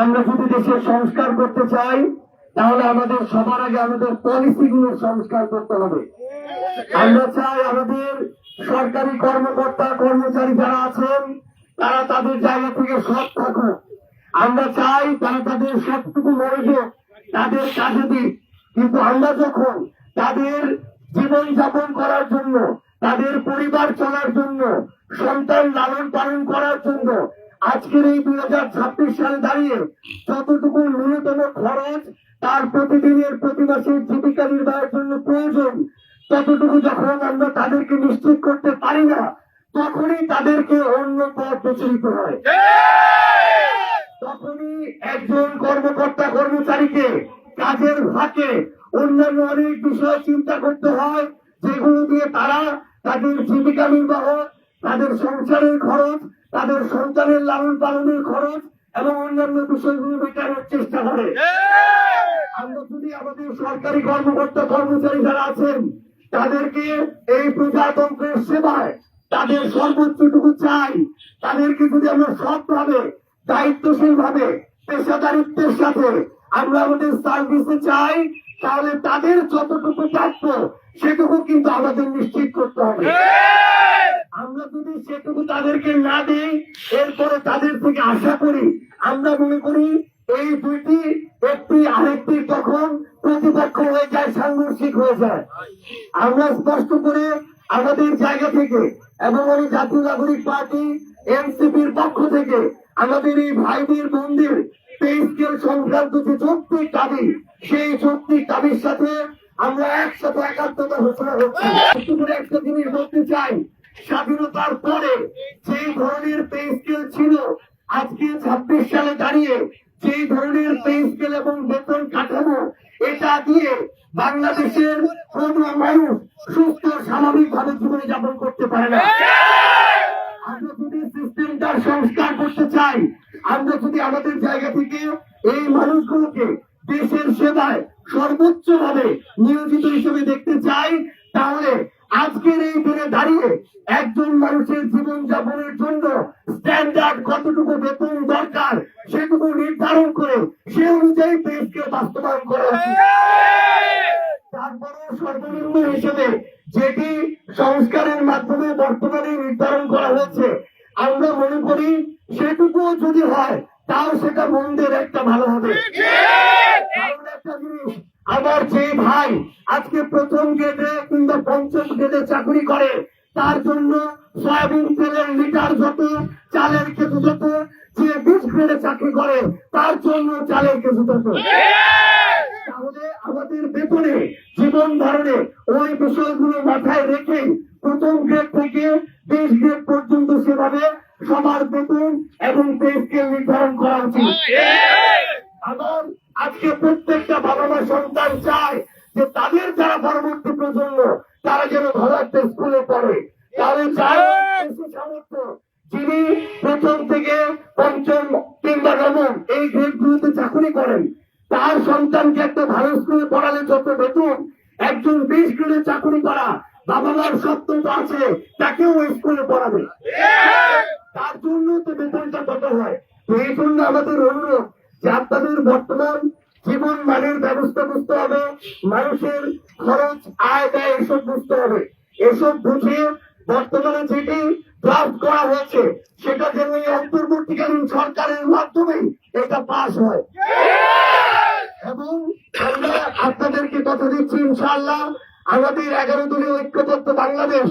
আমরা যদি দেশের সংস্কার করতে চাই, তাহলে আমাদের সবার আগে আমাদের পলিসিগুলোর সংস্কার করতে হবে। আমরা চাই আমাদের সরকারি কর্মকর্তা, কর্মচারী যারা আছেন, তারা তাদের জায়গা থেকে সৎ থাকুক। আমরা চাই তারা তাদের সবটুকু মনোযোগ তাদের কাজে দিক। কিন্তু আমরা যখন তাদের জীবন যাপন করার জন্য, তাদের পরিবার চলার জন্য, সন্তান লালন পালন করার জন্য আজকের এই দুই হাজার ছাব্বিশ সালে দাঁড়িয়ে যতটুকু ন্যূনতম খরচ তার প্রতিদিনের প্রতি মাসের জীবিকা নির্বাহের জন্য প্রয়োজন, ততটুকু যখন আমরা তাদেরকে নিশ্চিত করতে পারি না, তখনই তাদেরকে অন্য পথ নিতে হয়। তখনই একজন কর্মকর্তা কর্মচারীকে কাজের ফাঁকে অন্যান্য অনেক বিষয় চিন্তা করতে হয়, যেগুলো দিয়ে তারা তাদের জীবিকা নির্বাহ, তাদের সংসারের খরচ তাদের সন্তানের লালন পালনের খরচ এবং অন্যান্য বিষয়গুলো মেটানোর চেষ্টা করে। আমরা যদি আমাদের সরকারি কর্মকর্তা কর্মচারী যারা আছেন তাদেরকে এই প্রজাতন্ত্রের সেবায় তাদের সর্বোচ্চটুকু চাই। তাদেরকে যদি আমরা সৎভাবে দায়িত্বশীল ভাবে পেশাদারিত্বের সাথে আমরা আমাদের সার্ভিসে চাই তাহলে তাদের যতটুকু প্রাপ্য সেটুকু কিন্তু আমাদের নিশ্চিত করতে হবে। আমরা যদি সেটুকু তাদেরকে না দিই, এরপরে তাদের থেকে আশা করি, আমরা মনে করি এই দুইটি একটি আরেকটি তখন প্রতিপক্ষ হয়ে যায়, সাংঘর্ষিক হয়ে যায়। আমরা স্পষ্ট করে আমাদের জায়গা থেকে এবং আমি জাতীয় নাগরিক পার্টি, এনসিপির পক্ষ থেকে আমাদের এই ভাইদের মন্দির স্কেল সংক্রান্ত যে যৌক্তিক দাবি, সেই যৌক্তিক দাবির সাথে আমরা একসাথে একাত্মতা ঘোষণা করছি। করে একটা জিনিস বলতে চাই স্বাধীনতার পরে যে ধরনের পে স্কেল ছিল, আজকে ছাব্বিশ সালে দাঁড়িয়ে যে ধরনের পে স্কেল এবং বেতন কাঠামো, এটা দিয়ে বাংলাদেশের কোন মানুষ সুস্থ স্বাভাবিক ভাবে জীবন যাপন করতে পারে না। আমরা যদি সিস্টেমটার সংস্কার করতে চাই, আমরা যদি আমাদের জায়গা থেকে এই মানুষগুলোকে দেশের সেবায় সর্বোচ্চ ভাবে নিয়োজিত হিসেবে দেখতে চাই, তাহলে আজকের এই দিনে দাঁড়িয়ে একজন মানুষের জীবন যাপনের জন্য স্ট্যান্ডার্ড কতটুকু বেতন দরকার সেটুকু নির্ধারণ করে সে অনুযায়ী দেশকে বাস্তবায়ন করা তারপরে সর্বনিম্ন হিসেবে যেটি সংস্কারের মাধ্যমে বর্তমানে নির্ধারণ করা হয়েছে, আমরা মনে করি সেটুকুও যদি হয়, তাও সেটা মন্দের একটা ভালো হবে কারণ একটা জিনিস আমার যে ভাই আজকে প্রথম গ্রেডে কিংবা পঞ্চম চাকরি করে। তার জন্য সয়াবিন তেলের লিটার যত, চালের কেজি যত, যে বিশ গ্রেডে চাকরি করে, তার জন্য চালের কেজি তত। তাহলে আমাদের বেতনে, জীবন ধারণে ওই বিষয়গুলো মাথায় রেখে প্রথম গ্রেড থেকে বিশ গ্রেড পর্যন্ত সেভাবে সবার বেতন এবং পে নির্ধারণ করা উচিত। আজকে প্রত্যেকটা বাবা মা সন্তান চায় যে তাদের যারা পরবর্তী প্রজন্ম তারা যেন ভালো একটা স্কুলে পড়ে। বেশি সামর্থ্য। যিনি প্রথম থেকে পঞ্চম কিংবা নবম এই গ্রেডগুলোতে চাকরি করেন তার সন্তানকে একটা ভালো স্কুলে পড়ালে যত বেতন একজন বিশ গ্রেডে চাকরি করা বাবা মার স্বপ্ন তো আছে তাকেও ওই স্কুলে পড়াবে। তার জন্য তো বেতনটা কত হয়? তো এই জন্য আমাদের অনুরোধ যে আপনাদের বর্তমান জীবন মানের ব্যবস্থা বুঝতে হবে, মানুষের খরচ, আয়, ব্যয়, এসব বুঝতে হবে। এসব বুঝে বর্তমানে যেটি ড্রাফট করা হয়েছে সেটা যেন এই অন্তর্বর্তীকালীন সরকারের মাধ্যমেই এটা পাস হয়। এবং আমরা আপনাদেরকে কথা দিচ্ছি, ইনশাআল্লাহ আমাদের এগারো দলীয় ঐক্যবদ্ধ বাংলাদেশ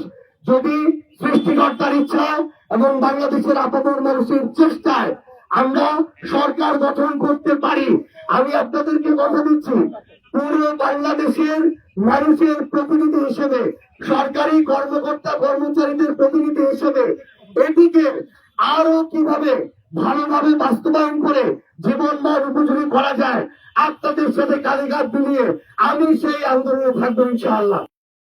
যদি সৃষ্টিকর্তার ইচ্ছা এবং বাংলাদেশের আপামর মানুষের চেষ্টায় আমরা সরকার গঠন করতে পারি। আমি আপনাদেরকে কথা দিচ্ছি, পুরো বাংলাদেশের মানুষের প্রতিনিধি হিসেবে, সরকারি কর্মকর্তা, কর্মচারীদের প্রতিনিধি হিসেবে এটিকে আরও কীভাবে ভালোভাবে বাস্তবায়ন করে জীবন মান উপযোগী করা যায়, আপনাদের সাথে কালীঘাট মিলিয়ে আমি সেই আন্দোলনে থাকব ইনশাআল্লাহ।